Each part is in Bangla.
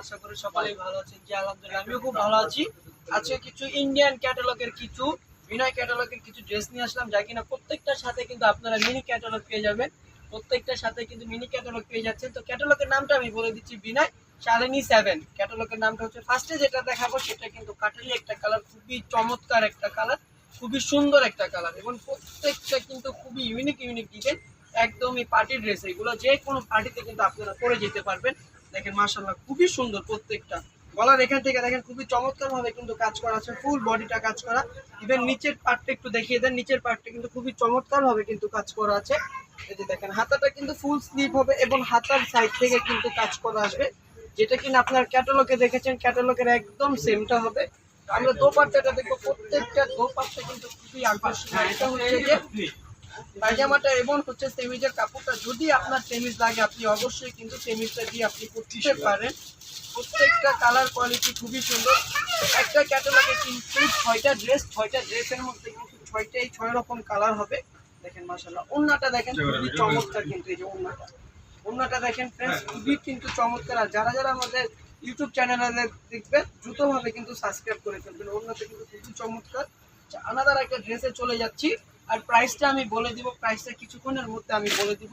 আশা করি সকলেই ভালো আছেন। জি আলহামদুলিল্লাহ আমিও খুব ভালো আছি। আজকে কিছু ইন্ডিয়ান ক্যাটালগের কিছু বিনয় ক্যাটালগের কিছু ড্রেস নিয়ে আসলাম যা কিনা প্রত্যেকটার সাথে কিন্তু আপনারা মিনি ক্যাটালগ পেয়ে যাবেন। প্রত্যেকটার সাথে কিন্তু মিনি ক্যাটালগ পেয়ে যাচ্ছেন। তো ক্যাটালগের নামটা আমি বলে দিচ্ছি বিনয় শালিনী সেভেন ক্যাটালগের নামটা হচ্ছে ফার্স্টে যেটা দেখাবো সেটা কিন্তু কাটারি একটা কালার খুবই চমৎকার একটা কালার খুবই সুন্দর একটা কালার এবং প্রত্যেকটা কিন্তু খুবই ইউনিক ইউনিক ডিজাইন একদমই পার্টি ড্রেস এগুলো যে কোনো পার্টিতে কিন্তু আপনারা পরে যেতে পারবেন। দেখেন মার্শাল্লাহ খুবই সুন্দর প্রত্যেকটা। গলার এখান থেকে দেখেন, খুবই চমৎকার ভাবে কিন্তু কাজ করা আছে ফুল বডিটা কাজ করা। ইভেন নিচের পার্টটা একটু দেখিয়ে দেন, নিচের পার্টটা কিন্তু খুবই চমৎকার ভাবে কিন্তু কাজ করা আছে। এই যে দেখেন, হাতাটা কিন্তু ফুল স্লিভ হবে এবং হাতার সাইড থেকে কিন্তু কাজ করা আসবে। যেটা কিনা আপনার ক্যাটালগে দেখেছেন ক্যাটালগের একদম সেমটা হবে। আমরা দোপাট্টাটা দেখব, প্রত্যেকটা দোপাট্টা কিন্তু খুবই আকর্ষণীয়। এটা হচ্ছে যে পায়জামাটা এবং হচ্ছে সেমিজের কাপড়টা যদি আপনার সেমিজ লাগে আপনি অবশ্যই কিন্তু সেমিজটা দিয়ে আপনি করতে পারেন। প্রত্যেকটা কালার কোয়ালিটি খুবই সুন্দর। একটা ক্যাটালগে কিন্তু ছয়টা ড্রেস ছয়টা ড্রেসের মধ্যে কিন্তু ছয়টাই ছয় রকম কালার হবে। দেখেন মাসাল্লাহ ওন্নাটা দেখেন খুবই চমৎকার কিন্তু এই যে ওন্নাটা। ওন্নাটা দেখেন ফ্রেন্ডস খুবই কিন্তু চমৎকার। আর যারা যারা আমাদের ইউটিউব চ্যানেলে দেখবেন দ্রুতভাবে কিন্তু সাবস্ক্রাইব করে ফেলবেন। ওন্নাটা কিন্তু খুবই চমৎকার। আনাদার একটা ড্রেসে চলে যাচ্ছি। আর প্রাইসটা আমি বলে দিব প্রাইসটা কিছুক্ষণের মধ্যে আমি বলে দিব।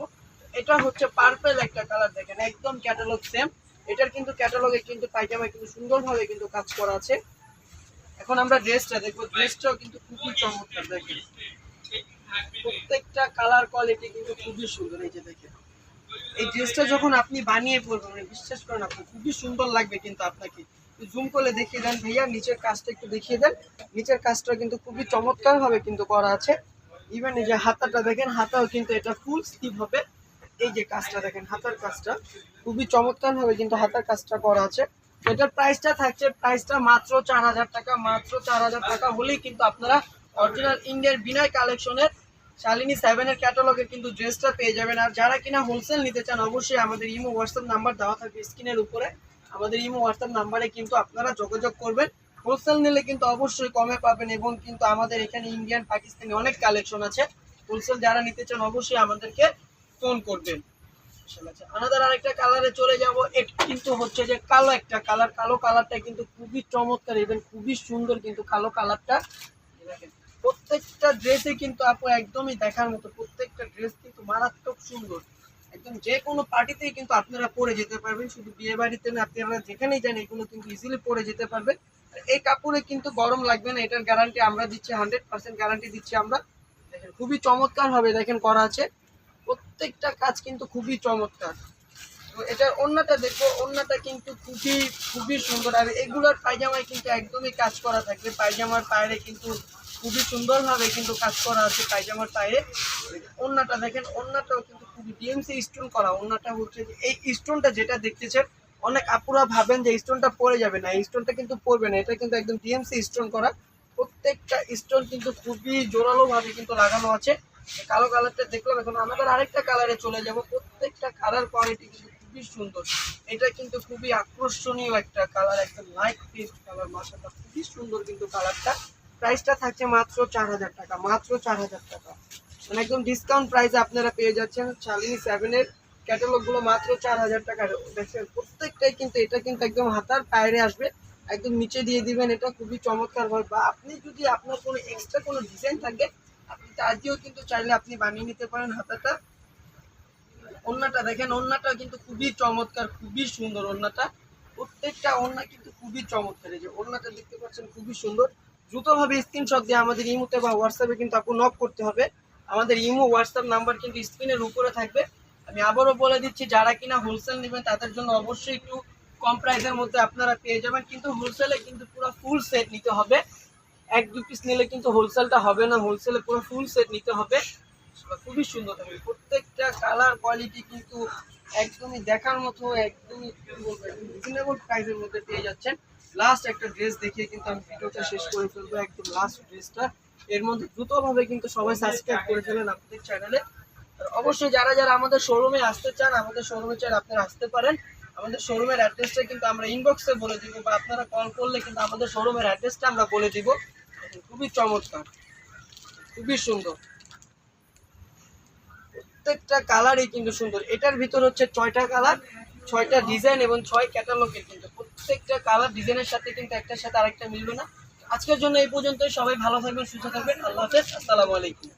এটা হচ্ছে পার্পেল একটা কালার দেখেন, একদম ক্যাটালগ সেম এটার কিন্তু ক্যাটালগে কিন্তু পায়জামা কিন্তু সুন্দরভাবে কিন্তু কাজ করা আছে। এখন আমরা ড্রেসটা দেখব ড্রেসটাও কিন্তু খুবই চমৎকার দেখেন। প্রত্যেকটা কালার কোয়ালিটি কিন্তু খুবই সুন্দর, এই যে দেখেন। এই ড্রেসটা যখন আপনি বানিয়ে পরবেন মানে বিশ্বাস করেন আপনি, খুবই সুন্দর লাগবে কিন্তু আপনাকে। জুম করলে দেখিয়ে দেন ভাইয়া, নিচের কাজটা একটু দেখিয়ে দেন। নিচের কাজটা কিন্তু খুবই চমৎকারভাবে কিন্তু করা আছে। ইভেন এই যে হাতাটা দেখেন, হাতাও কিন্তু এটা ফুল স্লিভ হবে। এই যে কাজটা দেখেন, হাতার কাজটা। খুবই চমৎকার ভাবে কিন্তু হাতার কাজটা করা আছে। এটার প্রাইসটা থাকছে প্রাইসটা মাত্র চার হাজার টাকা, মাত্র চার হাজার টাকা হলেই কিন্তু আপনারা অরিজিনাল ইন্ডিয়ার বিনয় কালেকশনের শালিনী সেভেনের ক্যাটালগে কিন্তু ড্রেসটা পেয়ে যাবেন। আর যারা কিনা হোলসেল নিতে চান, অবশ্যই আমাদের ইমো হোয়াটসঅ্যাপ নাম্বার দেওয়া থাকবে স্ক্রিনের উপরে। আমাদের ইমো হোয়াটসঅ্যাপ নাম্বারে কিন্তু আপনারা যোগাযোগ করবেন। হোলসেল নিলে কিন্তু অবশ্যই কমে পাবেন এবং কিন্তু আমাদের এখানে ইন্ডিয়ান পাকিস্তানি অনেক কালেকশন আছে। হোলসেল যারা নিতে চান অবশ্যই আমাদেরকে ফোন করবেন। আনাদার আরেকটা কালারে চলে যাব। কিন্তু হচ্ছে যে কালো একটা কালার কালো কালারটা কিন্তু খুবই চমৎকার এবং খুবই সুন্দর কিন্তু কালো কালারটা প্রত্যেকটা ড্রেসে কিন্তু আপু একদমই দেখার মতো, প্রত্যেকটা ড্রেস কিন্তু মারাত্মক সুন্দর। একদম যে কোনো পার্টিতেই কিন্তু আপনারা পরে যেতে পারবেন। শুধু বিয়ে বাড়িতে না, আপনারা যেখানেই যান, এগুলো কিন্তু ইজিলি পরে যেতে পারবেন। এই কাপড়ে কিন্তু গরম লাগবে না, এটার গ্যারান্টি আমরা দিচ্ছি হান্ড্রেড পার্সেন্ট গ্যারান্টি দিচ্ছি আমরা। দেখেন, খুবই চমৎকার ভাবে দেখেন, করা আছে। প্রত্যেকটা কাজ কিন্তু খুবই চমৎকার। এটার অন্যটা দেখব, অন্যটা কিন্তু খুবই খুবই সুন্দর। আর এগুলোর পায়জামায় কিন্তু একদমই কাজ করা থাকবে। পায়জামার পায়ে কিন্তু খুবই সুন্দরভাবে কিন্তু কাজ করা আছে পায়জামার পায়ে। অন্যটা দেখেন, অন্যটাও কিন্তু খুবই ডিএমসি স্টোন করা। অন্যটা হচ্ছে এই স্টোনটা যেটা দেখতেছেন অনেক আপুরা ভাবেন যে স্টোনটা পড়ে যাবে না স্টোনটা কিন্তু পড়বে না, এটা কিন্তু একদম ডিএমসি স্টোন করা। প্রত্যেকটা স্টোন কিন্তু খুবই জোরালো ভাবে কিন্তু লাগানো আছে। কালো কালারটা দেখলাম, এখন আমাদের আরেকটা কালারে চলে যাব। প্রত্যেকটা কালার কোয়ালিটি কিন্তু খুবই সুন্দর। এটা কিন্তু খুবই আকর্ষণীয় একটা কালার একদম লাইট পেস্ট কালার মাসাটা খুবই সুন্দর কিন্তু কালারটা প্রাইসটা থাকছে মাত্র চার হাজার টাকা, মাত্র চার হাজার টাকা। মানে একদম ডিসকাউন্ট প্রাইসে আপনারা পেয়ে যাচ্ছেন শালিনী সেভেনের ক্যাটালগগুলো মাত্র চার হাজার টাকা। দেখছেন প্রত্যেকটাই কিন্তু এটা কিন্তু একদম হাতার পায়রে আসবে। একদম নিচে দিয়ে দিবেন, এটা খুবই চমৎকার হয়। বা আপনি যদি আপনার কোনো এক্সট্রা কোনো ডিজাইন থাকে, আপনি তা দিয়েও কিন্তু চাইলে আপনি বানিয়ে নিতে পারেন হাতাটা। ওন্নাটা দেখেন, ওন্নাটা কিন্তু খুবই চমৎকার, খুবই সুন্দর ওন্নাটা। প্রত্যেকটা ওন্না কিন্তু খুবই চমৎকার। এই যে ওন্নাটা দেখতে পাচ্ছেন, খুবই সুন্দর। দ্রুতভাবে স্ক্রিনশট দিয়ে আমাদের ইমোতে বা হোয়াটসঅ্যাপে কিন্তু আপু নক করতে হবে। আমাদের ইমো হোয়াটসঅ্যাপ নাম্বার কিন্তু স্ক্রিনের উপরে থাকবে। আমি আবারও বলে দিচ্ছি, যারা কিনা হোলসেল নেবেন, তাদের জন্য অবশ্যই একটু কম প্রাইসের মধ্যে আপনারা পেয়ে যাবেন। কিন্তু হোলসেলে কিন্তু পুরো ফুল সেট নিতে হবে। এক, দু পিস নিলে কিন্তু হোলসেলটা হবে না। হোলসেলে পুরো ফুল সেট নিতে হবে। খুবই সুন্দর। থাকবে প্রত্যেকটা কালার কোয়ালিটি কিন্তু একদমই দেখার মতো, একদমই রিজনেবল প্রাইসের মধ্যে পেয়ে যাচ্ছেন। লাস্ট একটা ড্রেস দেখিয়ে কিন্তু আমি ভিডিওটা শেষ করে ফেলব। একদম লাস্ট ড্রেসটা এর মধ্যে দ্রুতভাবে কিন্তু সবাই সাবস্ক্রাইব করে ফেলেন আপনাদের চ্যানেলে অবশ্যই যারা যারা আমাদের শোরুমে আসতে চান, আমাদের শোরুমে চান আপনারা আসতে পারেন। আমাদের শোরুমের অ্যাড্রেসটা কিন্তু আমরা ইনবক্সে বলে দিব বা আপনারা কল করলে কিন্তু আমাদের শোরুমের অ্যাড্রেসটা আমরা বলে দিব। খুবই চমৎকার, খুবই সুন্দর। প্রত্যেকটা কালারই কিন্তু সুন্দর। এটার ভিতর হচ্ছে ছয়টা কালার ছয়টা ডিজাইন এবং ছয় ক্যাটালগের কিন্তু। প্রত্যেকটা কালার ডিজাইনের সাথে কিন্তু একটার সাথে আরেকটা মিলবে না। আজকের জন্য এই পর্যন্ত সবাই ভালো থাকবেন, সুস্থ থাকবেন। আল্লাহ হাফেজ। আসসালামু আলাইকুম।